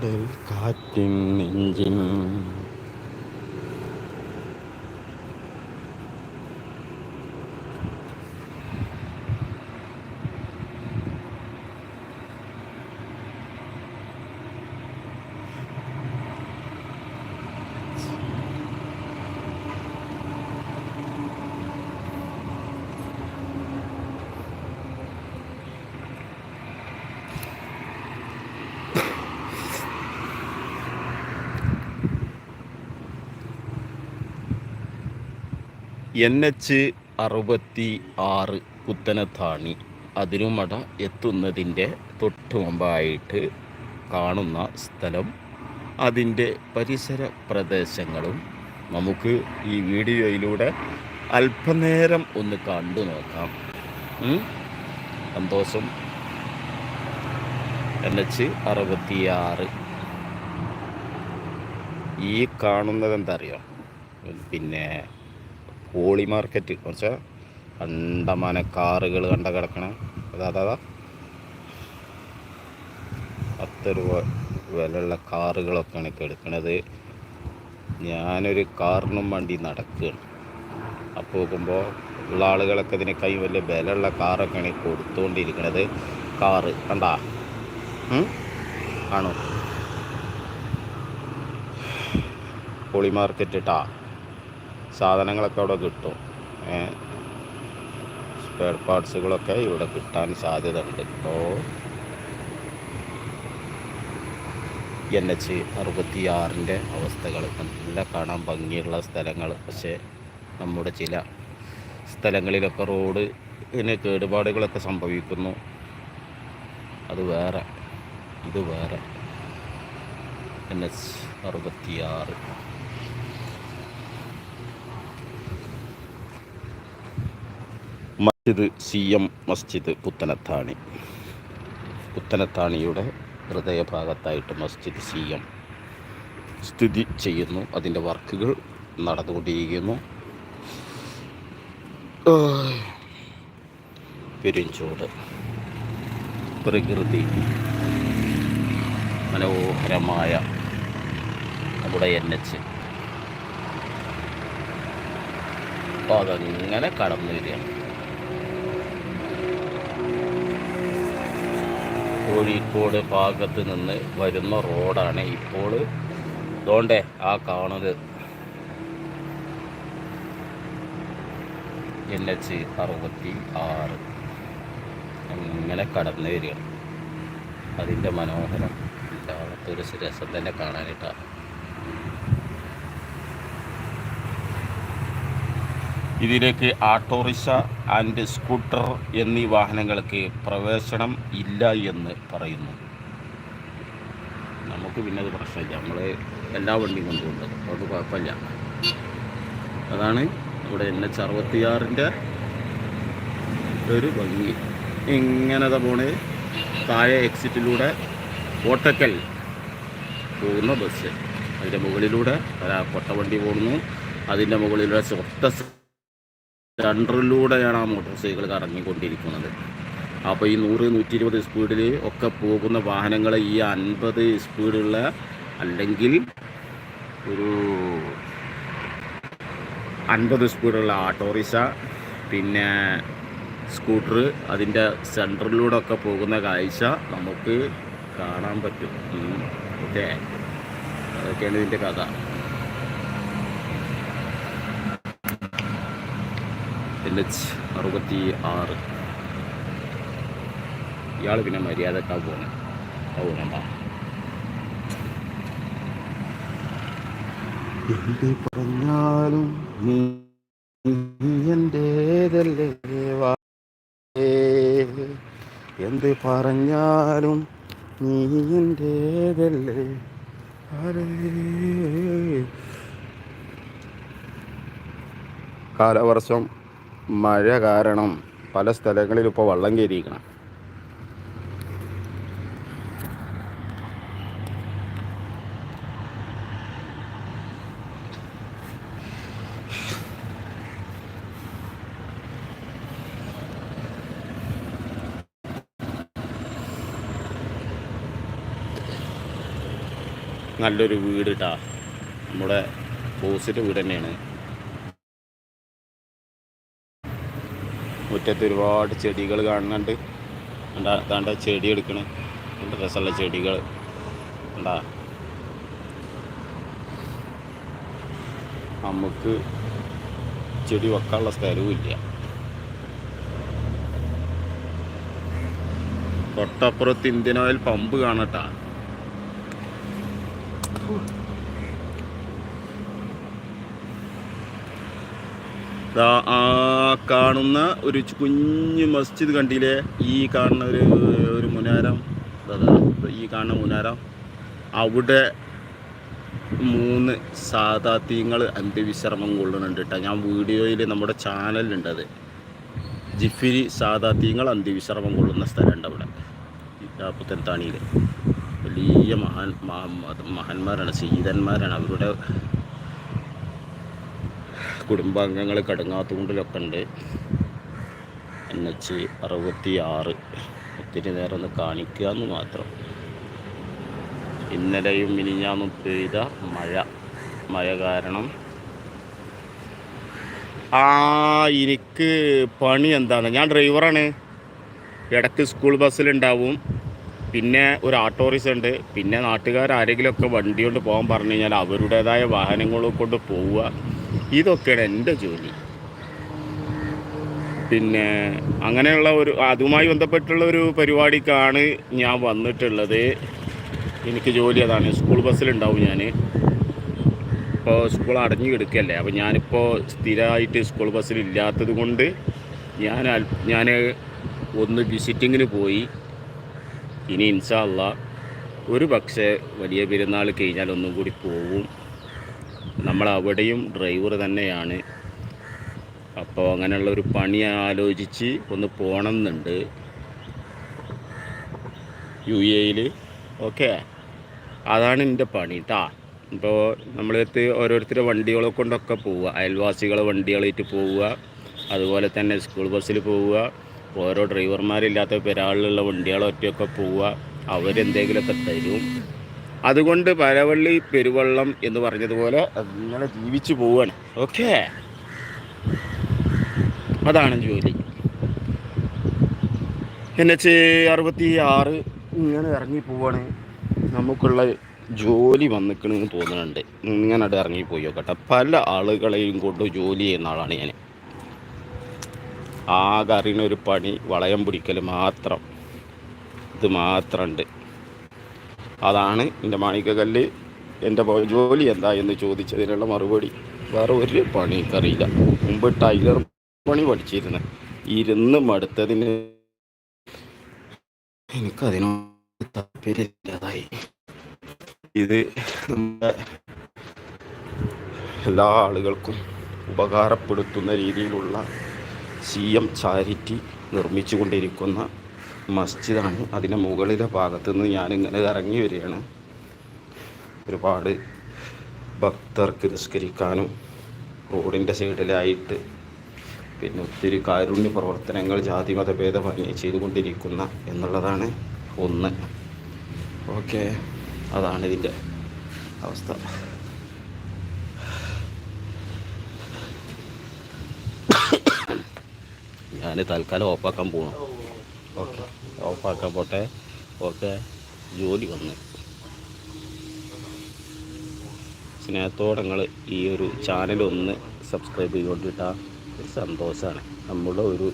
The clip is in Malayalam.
கடல் காற்றின் நெஞ்சின் എൻ എച്ച് അറുപത്തി ആറ് പുത്തനത്താണി അതിരുമട എത്തുന്നതിന്റെ തൊട്ടു മുമ്പായിട്ട് കാണുന്ന സ്ഥലം അതിന്റെ പരിസര പ്രദേശങ്ങളും നമുക്ക് ഈ വീഡിയോയിലൂടെ അല്പനേരം ഒന്ന് കണ്ടു നോക്കാം. സന്തോഷം. എൻ എച്ച് അറുപത്തിയാറ്. ഈ കാണുന്നത് എന്താ അറിയോ പിന്നെ ഹോളി മാർക്കറ്റ്. കുറച്ച് കണ്ടമാന കാറുകൾ കണ്ട കിടക്കണേ. അതാ അതാ. പത്ത് രൂപ വിലയുള്ള കാറുകളൊക്കെയാണ് എടുക്കണത്. ഞാനൊരു കാറിനും വണ്ടി നടക്കുകയാണ്. അപ്പോൾ നോക്കുമ്പോൾ ഉള്ള ആളുകളൊക്കെ ഇതിന് കൈ വലിയ വിലയുള്ള കാറൊക്കെയാണ് കൊടുത്തുകൊണ്ടിരിക്കുന്നത് കാറ് കണ്ടാ? ആണോ? ഹോളി മാർക്കറ്റ് ഇട്ടാ സാധനങ്ങളൊക്കെ അവിടെ കിട്ടും. സ്പെയർ പാർട്സുകളൊക്കെ ഇവിടെ കിട്ടാൻ സാധ്യത ഉണ്ട് ഇപ്പോൾ എൻ എച്ച് അറുപത്തിയാറിന്റെ അവസ്ഥകൾ. നല്ല കാണാൻ ഭംഗിയുള്ള സ്ഥലങ്ങൾ. പക്ഷേ നമ്മുടെ ചില സ്ഥലങ്ങളിലൊക്കെ റോഡ് ഇതിന് കേടുപാടുകളൊക്കെ സംഭവിക്കുന്നു. അത് വേറെ. ഇത് വേറെ. എൻ എച്ച് അറുപത്തിയാറ്. Masjid C M Masjid Puthanathani. പുത്തനത്താണിയുടെ ഹൃദയഭാഗത്തായിട്ട് മസ്ജിദ് സി എം സ്ഥിതി ചെയ്യുന്നു. അതിന്റെ വർക്കുകൾ നടന്നുകൊണ്ടിരിക്കുന്നു. ആയ്. പെരുഞ്ചോട് പ്രകൃതി മനോഹരമായ നമ്മുടെ എൻ എച്ച്. അപ്പോൾ അതങ്ങനെ കടന്നു വരികയാണ്. കോഴിക്കോട് ഭാഗത്ത് നിന്ന് വരുന്ന റോഡാണ് ഇപ്പോൾ ഇതോണ്ടേ ആ കാണുന്നത്. എൻ എച്ച് അറുപത്തി ആറ് അങ്ങനെ കടന്നു വരികയാണ്. അതിന്റെ മനോഹരം. ഒരു രസം തന്നെ കാണാനായിട്ടാണ് ഇതിലേക്ക് ആട്ടോറിക്ഷ ആൻഡ് സ്കൂട്ടർ എന്നീ വാഹനങ്ങൾക്ക് പ്രവേശനം ഇല്ല എന്ന് പറയുന്നു. നമുക്ക് പിന്നെ അത് പ്രശ്നമില്ല. നമ്മൾ എല്ലാ വണ്ടിയും കൊണ്ടുപോകുന്നത് അതുകൊണ്ട് കുഴപ്പമില്ല. അതാണ് ഇവിടെ എൻ എച്ച് അറുപത്തിയാറിന്റെ ഒരു ഭംഗി. ഇങ്ങനത്തെ പോണ്. താഴെ എക്സിറ്റിലൂടെ കോട്ടക്കൽ പോകുന്ന ബസ്. അതിന്റെ മുകളിലൂടെ കൊട്ടവണ്ടി പോകുന്നു. അതിന്റെ മുകളിലൂടെ സ്വത്ത സെന്ററിലൂടെയാണ് ആ മോട്ടോർ സൈക്കിൾ കറങ്ങിക്കൊണ്ടിരിക്കുന്നത്. അപ്പോൾ ഈ നൂറ് നൂറ്റി ഇരുപത് സ്പീഡിൽ ഒക്കെ പോകുന്ന വാഹനങ്ങൾ ഈ അൻപത് സ്പീഡുള്ള അല്ലെങ്കിൽ ഒരു അൻപത് സ്പീഡുള്ള ഓട്ടോറിക്ഷ പിന്നെ സ്കൂട്ടർ അതിന്റെ സെന്ററിലൂടെ ഒക്കെ പോകുന്ന കാഴ്ച നമുക്ക് കാണാൻ പറ്റും. ഓക്കെ. അതൊക്കെയാണ് ഇതിന്റെ കഥ. എൻ എച്ച് അറുപത്തി ആറ്. ഇയാൾ പിന്നെ മര്യാദക്കാ പോകണം പോകുന്നുണ്ട എന്ത് പറഞ്ഞാലും നീ എന്റേതല്ലേ എന്ത് പറഞ്ഞാലും നീ എന്റേതല്ലേ കാലവർഷം മഴ കാരണം പല സ്ഥലങ്ങളിലും ഇപ്പോൾ വള്ളം കയറിയിരിക്കണം. നല്ലൊരു വീട് കേട്ടാ നമ്മുടെ ഓപ്പോസിറ്റ് വീട് തന്നെയാണ്. മുറ്റത്ത് ഒരുപാട് ചെടികൾ കാണുന്നുണ്ട്. എന്താ താണ്ട ചെടി എടുക്കണേ. നല്ല രസമുള്ള ചെടികൾ. എന്താ നമുക്ക് ചെടി വെക്കാനുള്ള സ്ഥലവും ഇല്ല. തൊട്ടപ്പുറത്ത് ഇന്ത്യൻ ഓയിൽ പമ്പ് കാണട്ടാ. ആ കാണുന്ന ഒരു കുഞ്ഞു മസ്ജിദ് കണ്ടില്ലേ? ഈ കാണുന്ന ഒരു ഒരു മുനാരം. ഈ കാണുന്ന മുനാരം. അവിടെ മൂന്ന് സാധാത്യങ്ങൾ അന്ത്യവിശ്രമം കൊള്ളുന്നുണ്ട് കേട്ടോ ഞാൻ വീഡിയോയിൽ നമ്മുടെ ചാനലിലുണ്ട് അത്. ജിഫിരി സാധാത്യങ്ങൾ അന്ത്യവിശ്രമം കൊള്ളുന്ന സ്ഥലമുണ്ട് അവിടെ. പുത്തൻതാണിയിൽ വലിയ മഹാൻ മഹാ- മഹാന്മാരാണ് സീതന്മാരാണ് അവരുടെ കുടുംബാംഗങ്ങൾ കടുങ്ങാത്തുകൊണ്ടിലൊക്കെ ഉണ്ട്. എൻ എച്ച് അറുപത്തി ആറ് ഒത്തിരി നേരം ഒന്ന് കാണിക്കുക എന്ന് മാത്രം. ഇന്നലെയും മിനിഞ്ഞാന്നും പെയ്ത മഴ. മഴ കാരണം ആ എനിക്ക് പണി എന്താണ്? ഞാൻ ഡ്രൈവറാണ്. ഇടയ്ക്ക് സ്കൂൾ ബസ്സിലുണ്ടാവും. പിന്നെ ഒരു ഓട്ടോറിക്ഷ ഉണ്ട്. പിന്നെ നാട്ടുകാർ ആരെങ്കിലുമൊക്കെ വണ്ടി കൊണ്ട് പോകാൻ പറഞ്ഞു കഴിഞ്ഞാൽ അവരുടേതായ വാഹനങ്ങൾ കൊണ്ട് പോവുക. ഇതൊക്കെയാണ് എന്റെ ജോലി. പിന്നെ അങ്ങനെയുള്ള ഒരു അതുമായി ബന്ധപ്പെട്ടുള്ള ഒരു പരിപാടിക്കാണ് ഞാൻ വന്നിട്ടുള്ളത്. എനിക്ക് ജോലി അതാണ്. സ്കൂൾ ബസ്സിലുണ്ടാവും ഞാൻ ഇപ്പോൾ സ്കൂൾ അടഞ്ഞു കിടക്കല്ലേ. അപ്പോൾ ഞാനിപ്പോൾ സ്ഥിരമായിട്ട് സ്കൂൾ ബസ്സിൽ ഇല്ലാത്തത് കൊണ്ട് ഞാൻ ഞാൻ ഒന്ന് വിസിറ്റിങ്ങിന് പോയി. ഇനി ഇൻഷാല്ല ഒരു പക്ഷേ വലിയ പെരുന്നാൾ കഴിഞ്ഞാൽ ഒന്നും കൂടി പോവും. നമ്മൾ അവിടെയും ഡ്രൈവർ തന്നെയാണ്. അപ്പോൾ അങ്ങനെയുള്ള ഒരു പണി ആലോചിച്ച് ഒന്ന് പോകണം എന്നുണ്ട് യു എയിൽ ഓക്കെ? അതാണ് എന്റെ പണി കേട്ടാ ഇപ്പോൾ നമ്മളടുത്ത് ഓരോരുത്തരുടെ വണ്ടികളെ കൊണ്ടൊക്കെ പോവുക. അയൽവാസികളെ വണ്ടികളായിട്ട് പോവുക. അതുപോലെ തന്നെ സ്കൂൾ ബസ്സിൽ പോവുക. ഓരോ ഡ്രൈവർമാരില്ലാത്ത പെരാളിലുള്ള വണ്ടികളൊറ്റയൊക്കെ പോവുക. അവരെന്തെങ്കിലുമൊക്കെ തരും. അതുകൊണ്ട് പരവള്ളി പെരുവള്ളം എന്ന് പറഞ്ഞതുപോലെ അങ്ങനെ ജീവിച്ചു പോവാണ്. ഓക്കെ. അതാണ് ജോലി. എൻ എച്ച് അറുപത്തി ആറ് ഇങ്ങനെ ഇറങ്ങി പോവാണ്. നമുക്കുള്ള ജോലി വന്നിക്കണെന്ന് തോന്നുന്നുണ്ട് ഇങ്ങനെ ഇറങ്ങി ഇറങ്ങിപ്പോയി നോക്കട്ടെ പല ആളുകളെയും കൊണ്ട് ജോലി ചെയ്യുന്ന ആളാണ് ഞാൻ ആകെ അറിയുന്ന ഒരു പണി വളയം പിടിക്കൽ മാത്രം. ഇത് മാത്രമുണ്ട് അതാണ് എന്റെ മാണിക്കകല്ല് എന്റെ ജോലി എന്താ എന്ന് ചോദിച്ചതിനുള്ള മറുപടി. വേറെ ഒരു പണി മുമ്പ് ടൈലർ പണി പഠിച്ചിരുന്നു. ഇരുന്ന് മടുത്തതിന് എനിക്കതിനോട് താല്പര്യമില്ലാതായി. ഇത് നമ്മുടെ എല്ലാ ആളുകൾക്കും ഉപകാരപ്പെടുത്തുന്ന രീതിയിലുള്ള സി എം ചാരിറ്റി നിർമ്മിച്ചു കൊണ്ടിരിക്കുന്ന മസ്ജിദാണ്. അതിന്റെ മുകളിലെ ഭാഗത്തു നിന്ന് ഞാനിങ്ങനെ ഇറങ്ങി വരികയാണ്. ഒരുപാട് ഭക്തർക്ക് നിസ്കരിക്കാനും റോഡിന്റെ സൈഡിലായിട്ട് പിന്നെ ഒത്തിരി കാരുണ്യ പ്രവർത്തനങ്ങൾ ജാതി മതഭേദമന്യേ ചെയ്തുകൊണ്ടിരിക്കുന്ന എന്നുള്ളതാണ് ഒന്ന്. ഓക്കെ. അതാണ് ഇതിന്റെ അവസ്ഥ. ഞാൻ തൽക്കാലം ഓഫാക്കാൻ പോകണം ഓക്കെ. ഓഫാക്കാൻ പോട്ടെ. ഒക്കെ ജോലി വന്ന്. സ്നേഹത്തോടെ നിങ്ങൾ ഈ ഒരു ചാനൽ ഒന്ന് സബ്സ്ക്രൈബ് ചെയ്തുകൊണ്ടിട്ടാൽ ഒരു സന്തോഷമാണ് നമ്മുടെ ഒരു.